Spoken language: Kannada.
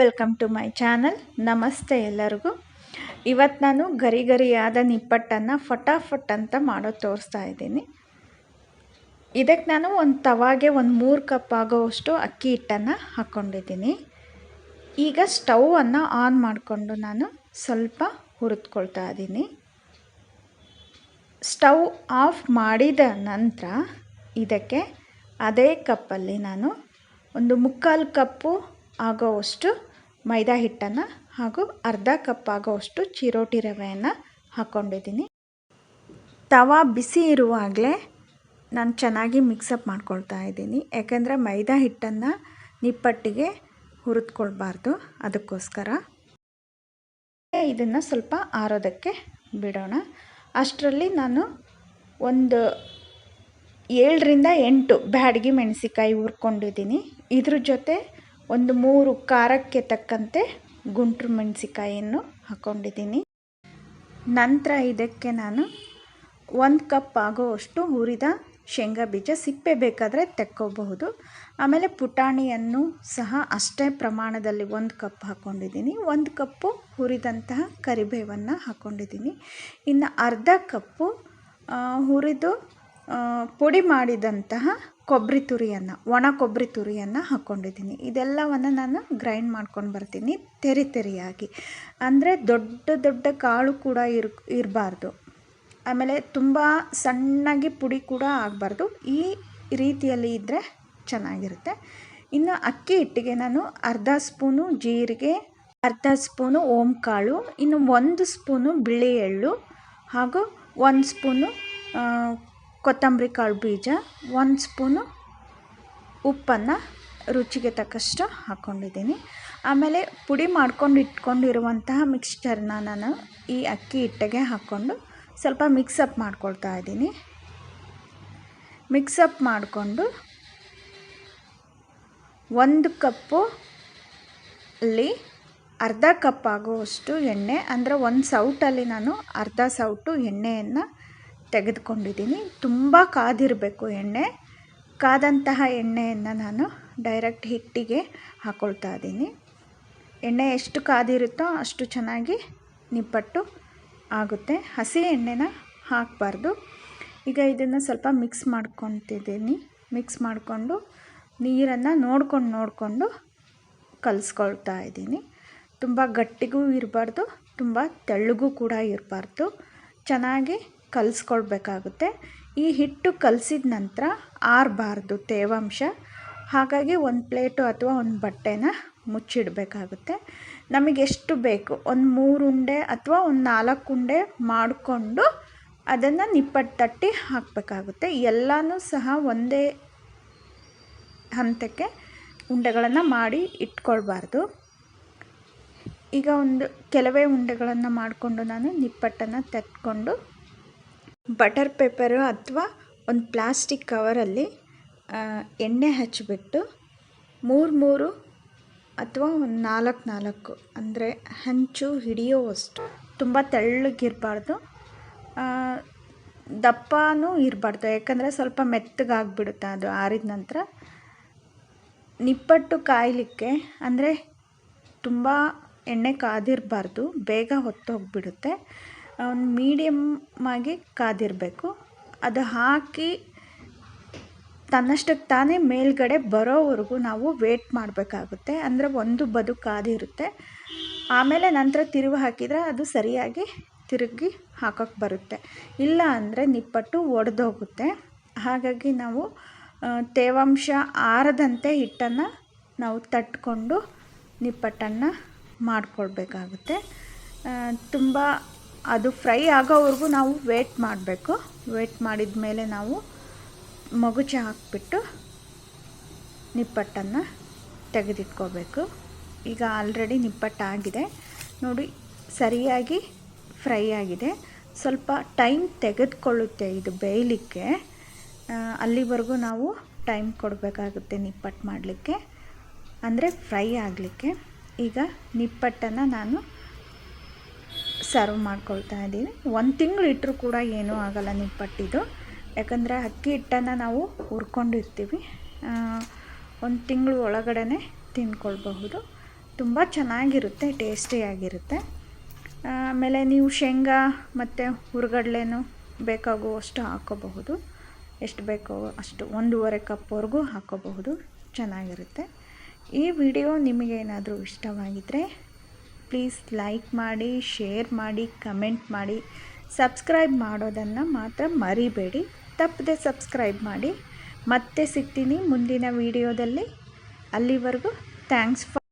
ವೆಲ್ಕಮ್ ಟು ಮೈ ಚಾನಲ್ ನಮಸ್ತೆ ಎಲ್ಲರಿಗೂ. ಇವತ್ತು ನಾನು ಗರಿ ಗರಿಯಾದ ನಿಪ್ಪಟ್ಟನ್ನು ಫಟಾಫಟ್ ಅಂತ ಮಾಡೋದು ತೋರಿಸ್ತಾ ಇದ್ದೀನಿ. ಇದಕ್ಕೆ ನಾನು ಒಂದು ತವಾಗೆ ಒಂದು ಮೂರು ಕಪ್ ಆಗೋವಷ್ಟು ಅಕ್ಕಿ ಹಿಟ್ಟನ್ನು ಹಾಕ್ಕೊಂಡಿದ್ದೀನಿ ಈಗ ಸ್ಟವನ್ನು ಆನ್ ಮಾಡಿಕೊಂಡು ನಾನು ಸ್ವಲ್ಪ ಹುರಿದ್ಕೊಳ್ತಾ ಇದ್ದೀನಿ. ಸ್ಟವ್ ಆಫ್ ಮಾಡಿದ ನಂತರ ಇದಕ್ಕೆ ಅದೇ ಕಪ್ಪಲ್ಲಿ ನಾನು ಒಂದು ಮುಕ್ಕಾಲು ಕಪ್ಪು ಆಗೋವಷ್ಟು ಮೈದಾ ಹಿಟ್ಟನ್ನು ಹಾಗೂ ಅರ್ಧ ಕಪ್ ಆಗೋವಷ್ಟು ಚಿರೋಟಿ ರವೆಯನ್ನು ಹಾಕ್ಕೊಂಡಿದ್ದೀನಿ ತವಾ ಬಿಸಿ ಇರುವಾಗಲೇ ನಾನು ಚೆನ್ನಾಗಿ ಮಿಕ್ಸಪ್ ಮಾಡ್ಕೊಳ್ತಾ ಇದ್ದೀನಿ. ಯಾಕೆಂದರೆ ಮೈದಾ ಹಿಟ್ಟನ್ನು ನಿಪ್ಪಟ್ಟಿಗೆ ಹುರಿದ್ಕೊಳ್ಬಾರ್ದು ಅದಕ್ಕೋಸ್ಕರ. ಇದನ್ನು ಸ್ವಲ್ಪ ಆರೋದಕ್ಕೆ ಬಿಡೋಣ. ಅಷ್ಟರಲ್ಲಿ ನಾನು ಒಂದು ಏಳರಿಂದ ಎಂಟು ಬ್ಯಾಡಗಿ ಮೆಣಸಿಕಾಯಿ ಹುರ್ಕೊಂಡಿದ್ದೀನಿ. ಇದ್ರ ಜೊತೆ ಒಂದು ಮೂರು ಖಾರಕ್ಕೆ ತಕ್ಕಂತೆ ಗುಂಟ್ರು ಮೆಣಸಿಕಾಯಿಯನ್ನು ಹಾಕ್ಕೊಂಡಿದ್ದೀನಿ ನಂತರ ಇದಕ್ಕೆ ನಾನು ಒಂದು ಕಪ್ ಆಗೋವಷ್ಟು ಹುರಿದ ಶೇಂಗಾ ಬೀಜ ಸಿಪ್ಪೆ ಬೇಕಾದರೆ ತೆಕ್ಕೋಬಹುದು. ಆಮೇಲೆ ಪುಟಾಣಿಯನ್ನು ಸಹ ಅಷ್ಟೇ ಪ್ರಮಾಣದಲ್ಲಿ ಒಂದು ಕಪ್ ಹಾಕ್ಕೊಂಡಿದ್ದೀನಿ ಒಂದು ಕಪ್ಪು ಹುರಿದಂತಹ ಕರಿಬೇವನ್ನು ಹಾಕ್ಕೊಂಡಿದ್ದೀನಿ ಇನ್ನು ಅರ್ಧ ಕಪ್ಪು ಹುರಿದು ಪುಡಿ ಮಾಡಿದಂತಹ ಕೊಬ್ಬರಿ ತುರಿಯನ್ನು, ಒಣ ಕೊಬ್ಬರಿ ತುರಿಯನ್ನು ಹಾಕ್ಕೊಂಡಿದ್ದೀನಿ ಇದೆಲ್ಲವನ್ನು ನಾನು ಗ್ರೈಂಡ್ ಮಾಡ್ಕೊಂಡು ಬರ್ತೀನಿ ತೆರಿ ತೆರಿಯಾಗಿ. ಅಂದರೆ ದೊಡ್ಡ ದೊಡ್ಡ ಕಾಳು ಕೂಡ ಇರ್, ಇರಬಾರ್ದು. ಆಮೇಲೆ ತುಂಬ ಸಣ್ಣಗೆ ಪುಡಿ ಕೂಡ ಆಗಬಾರ್ದು. ಈ ರೀತಿಯಲ್ಲಿ ಇದ್ದರೆ ಚೆನ್ನಾಗಿರುತ್ತೆ. ಇನ್ನು ಅಕ್ಕಿ ಹಿಟ್ಟಿಗೆ ನಾನು ಅರ್ಧ ಸ್ಪೂನು ಜೀರಿಗೆ, ಅರ್ಧ ಸ್ಪೂನು ಓಂಕಾಳು, ಇನ್ನು ಒಂದು ಸ್ಪೂನು ಬಿಳಿ ಎಳ್ಳು ಹಾಗೂ ಒಂದು ಸ್ಪೂನು ಕೊತ್ತಂಬರಿ ಕಾಳು ಬೀಜ, ಒಂದು ಸ್ಪೂನು ಉಪ್ಪನ್ನು ರುಚಿಗೆ ತಕ್ಕಷ್ಟು ಹಾಕ್ಕೊಂಡಿದ್ದೀನಿ ಆಮೇಲೆ ಪುಡಿ ಮಾಡ್ಕೊಂಡು ಇಟ್ಕೊಂಡಿರುವಂತಹ ಮಿಕ್ಸ್ಚರ್ನ ನಾನು ಈ ಅಕ್ಕಿ ಹಿಟ್ಟಿಗೆ ಹಾಕ್ಕೊಂಡು ಸ್ವಲ್ಪ ಮಿಕ್ಸಪ್ ಮಾಡ್ಕೊಳ್ತಾ ಇದ್ದೀನಿ. ಮಿಕ್ಸಪ್ ಮಾಡಿಕೊಂಡು ಒಂದು ಕಪ್ಪು ಅಲ್ಲಿ ಅರ್ಧ ಕಪ್ ಆಗುವಷ್ಟು ಎಣ್ಣೆ, ಅಂದರೆ ಒಂದು ಸೌಟಲ್ಲಿ ನಾನು ಅರ್ಧ ಸೌಟು ಎಣ್ಣೆಯನ್ನು ತೆಗೆದುಕೊಂಡಿದ್ದೀನಿ. ತುಂಬ ಕಾದಿರಬೇಕು ಎಣ್ಣೆ. ಕಾದಂತಹ ಎಣ್ಣೆಯನ್ನು ನಾನು ಡೈರೆಕ್ಟ್ ಹಿಟ್ಟಿಗೆ ಹಾಕ್ಕೊಳ್ತಾ ಇದ್ದೀನಿ. ಎಣ್ಣೆ ಎಷ್ಟು ಕಾದಿರುತ್ತೋ ಅಷ್ಟು ಚೆನ್ನಾಗಿ ನಿಪ್ಪಟ್ಟು ಆಗುತ್ತೆ. ಹಸಿ ಎಣ್ಣೆನ ಹಾಕಬಾರ್ದು. ಈಗ ಇದನ್ನು ಸ್ವಲ್ಪ ಮಿಕ್ಸ್ ಮಾಡ್ಕೊತಿದ್ದೀನಿ. ಮಿಕ್ಸ್ ಮಾಡಿಕೊಂಡು ನೀರನ್ನು ನೋಡ್ಕೊಂಡು ನೋಡಿಕೊಂಡು ಕಲಿಸ್ಕೊಳ್ತಾ ಇದ್ದೀನಿ. ತುಂಬ ಗಟ್ಟಿಗೂ ಇರಬಾರ್ದು, ತುಂಬ ತೆಳ್ಳಗೂ ಕೂಡ ಇರಬಾರ್ದು. ಚೆನ್ನಾಗಿ ಕಲಿಸ್ಕೊಳ್ಬೇಕಾಗುತ್ತೆ ಈ ಹಿಟ್ಟು ಕಲಸಿದ ನಂತರ ಆರಬಾರ್ದು ತೇವಾಂಶ. ಹಾಗಾಗಿ ಒಂದು ಪ್ಲೇಟು ಅಥವಾ ಒಂದು ಬಟ್ಟೆನ ಮುಚ್ಚಿಡಬೇಕಾಗುತ್ತೆ. ನಮಗೆ ಎಷ್ಟು ಬೇಕು? ಒಂದು ಮೂರು ಉಂಡೆ ಅಥವಾ ಒಂದು ನಾಲ್ಕು ಉಂಡೆ ಮಾಡಿಕೊಂಡು ಅದನ್ನು ನಿಪ್ಪಟ್ಟು ತಟ್ಟಿ ಹಾಕಬೇಕಾಗುತ್ತೆ. ಎಲ್ಲನೂ ಸಹ ಒಂದೇ ಹಂತಕ್ಕೆ ಉಂಡೆಗಳನ್ನು ಮಾಡಿ ಇಟ್ಕೊಳ್ಬಾರ್ದು. ಈಗ ಒಂದು ಕೆಲವೇ ಉಂಡೆಗಳನ್ನು ಮಾಡಿಕೊಂಡು ನಾನು ನಿಪ್ಪಟ್ಟನ್ನು ತಟ್ಕೊಂಡು ಬಟರ್ ಪೇಪರು ಅಥವಾ ಒಂದು ಪ್ಲಾಸ್ಟಿಕ್ ಕವರಲ್ಲಿ ಎಣ್ಣೆ ಹಚ್ಚಿಬಿಟ್ಟು ಮೂರು ಮೂರು ಅಥವಾ ಒಂದು ನಾಲ್ಕು ನಾಲ್ಕು, ಅಂದರೆ ಹಂಚು ಹಿಡಿಯೋವಷ್ಟು ತುಂಬ ತೆಳ್ಳಗಿರಬಾರ್ದು. ದಪ್ಪನೂ ಇರಬಾರ್ದು, ಯಾಕಂದರೆ ಸ್ವಲ್ಪ ಮೆತ್ತಗಾಗ್ಬಿಡುತ್ತೆ ಅದು ಆರಿದ ನಂತರ. ನಿಪ್ಪಟ್ಟು ಕಾಯಲಿಕ್ಕೆ, ಅಂದರೆ ತುಂಬ ಎಣ್ಣೆ ಕಾದಿರಬಾರ್ದು, ಬೇಗ ಹೊತ್ತೋಗ್ಬಿಡುತ್ತೆ ಒಂದು ಮೀಡಿಯಮ್ಮಾಗಿ ಕಾದಿರಬೇಕು. ಅದು ಹಾಕಿ ತನ್ನಷ್ಟಕ್ಕೆ ತಾನೇ ಮೇಲ್ಗಡೆ ಬರೋವರೆಗೂ ನಾವು ವೇಟ್ ಮಾಡಬೇಕಾಗುತ್ತೆ. ಅಂದರೆ ಒಂದು ಬದು ಕಾದಿರುತ್ತೆ. ಆಮೇಲೆ ನಂತರ ತಿರುವು ಹಾಕಿದರೆ ಅದು ಸರಿಯಾಗಿ ತಿರುಗಿ ಹಾಕೋಕ್ಕೆ ಬರುತ್ತೆ. ಇಲ್ಲ ಅಂದರೆ ನಿಪ್ಪಟ್ಟು ಒಡೆದೋಗುತ್ತೆ. ಹಾಗಾಗಿ ನಾವು ತೇವಾಂಶ ಆರದಂತೆ ಹಿಟ್ಟನ್ನು ನಾವು ತಟ್ಕೊಂಡು ನಿಪ್ಪಟ್ಟನ್ನು ಮಾಡಿಕೊಳ್ಬೇಕಾಗುತ್ತೆ. ತುಂಬ ಅದು ಫ್ರೈ ಆಗೋವರೆಗೂ ನಾವು ವೇಟ್ ಮಾಡಬೇಕು. ವೇಟ್ ಮಾಡಿದ ಮೇಲೆ ನಾವು ಮಗುಚಿ ಹಾಕಿಬಿಟ್ಟು ನಿಪ್ಪಟ್ಟನ್ನು ತೆಗೆದಿಟ್ಕೋಬೇಕು. ಈಗ ಆಲ್ರೆಡಿ ನಿಪ್ಪಟ್ಟಾಗಿದೆ. ನೋಡಿ, ಸರಿಯಾಗಿ ಫ್ರೈ ಆಗಿದೆ. ಸ್ವಲ್ಪ ಟೈಮ್ ತೆಗೆದುಕೊಳ್ಳುತ್ತೆ ಇದು ಬೇಯಲಿಕ್ಕೆ. ಅಲ್ಲಿವರೆಗೂ ನಾವು ಟೈಮ್ ಕೊಡಬೇಕಾಗುತ್ತೆ ನಿಪ್ಪಟ್ಟು ಮಾಡಲಿಕ್ಕೆ. ಅಂದರೆ ಫ್ರೈ ಆಗಲಿಕ್ಕೆ. ಈಗ ನಿಪ್ಪಟ್ಟನ್ನು ನಾನು ಸರ್ವ್ ಮಾಡ್ಕೊಳ್ತಾ ಇದ್ದೀನಿ. ಒಂದು ತಿಂಗಳು ಇಟ್ಟರೂ ಕೂಡ ಏನೂ ಆಗೋಲ್ಲ ನಿಪ್ಪಟ್ಟಿದು ಯಾಕಂದರೆ ಅಕ್ಕಿ ಹಿಟ್ಟನ್ನು ನಾವು ಹುರ್ಕೊಂಡಿರ್ತೀವಿ. ಒಂದು ತಿಂಗಳು ಒಳಗಡೆ ತಿಂದ್ಕೊಳ್ಬಹುದು ತುಂಬ ಚೆನ್ನಾಗಿರುತ್ತೆ ಟೇಸ್ಟಿಯಾಗಿರುತ್ತೆ ಆಮೇಲೆ ನೀವು ಶೇಂಗಾ ಮತ್ತು ಹುರ್ಗಡ್ಲೆನೂ ಬೇಕಾಗುವಷ್ಟು ಹಾಕೋಬಹುದು. ಎಷ್ಟು ಬೇಕೋ ಅಷ್ಟು ಒಂದೂವರೆ ಕಪ್ವರೆಗೂ ಹಾಕೋಬಹುದು. ಚೆನ್ನಾಗಿರುತ್ತೆ. ಈ ವಿಡಿಯೋ ನಿಮಗೇನಾದರೂ ಇಷ್ಟವಾಗಿದ್ದರೆ ಪ್ಲೀಸ್ ಲೈಕ್ ಮಾಡಿ ಶೇರ್ ಮಾಡಿ ಕಮೆಂಟ್ ಮಾಡಿ. ಸಬ್ಸ್ಕ್ರೈಬ್ ಮಾಡೋದನ್ನು ಮಾತ್ರ ಮರಿಬೇಡಿ. ತಪ್ಪದೆ ಸಬ್ಸ್ಕ್ರೈಬ್ ಮಾಡಿ. ಮತ್ತೆ ಸಿಗ್ತೀನಿ ಮುಂದಿನ ವಿಡಿಯೋದಲ್ಲಿ ಅಲ್ಲಿವರೆಗೂ ಥ್ಯಾಂಕ್ಸ್ ಫಾರ್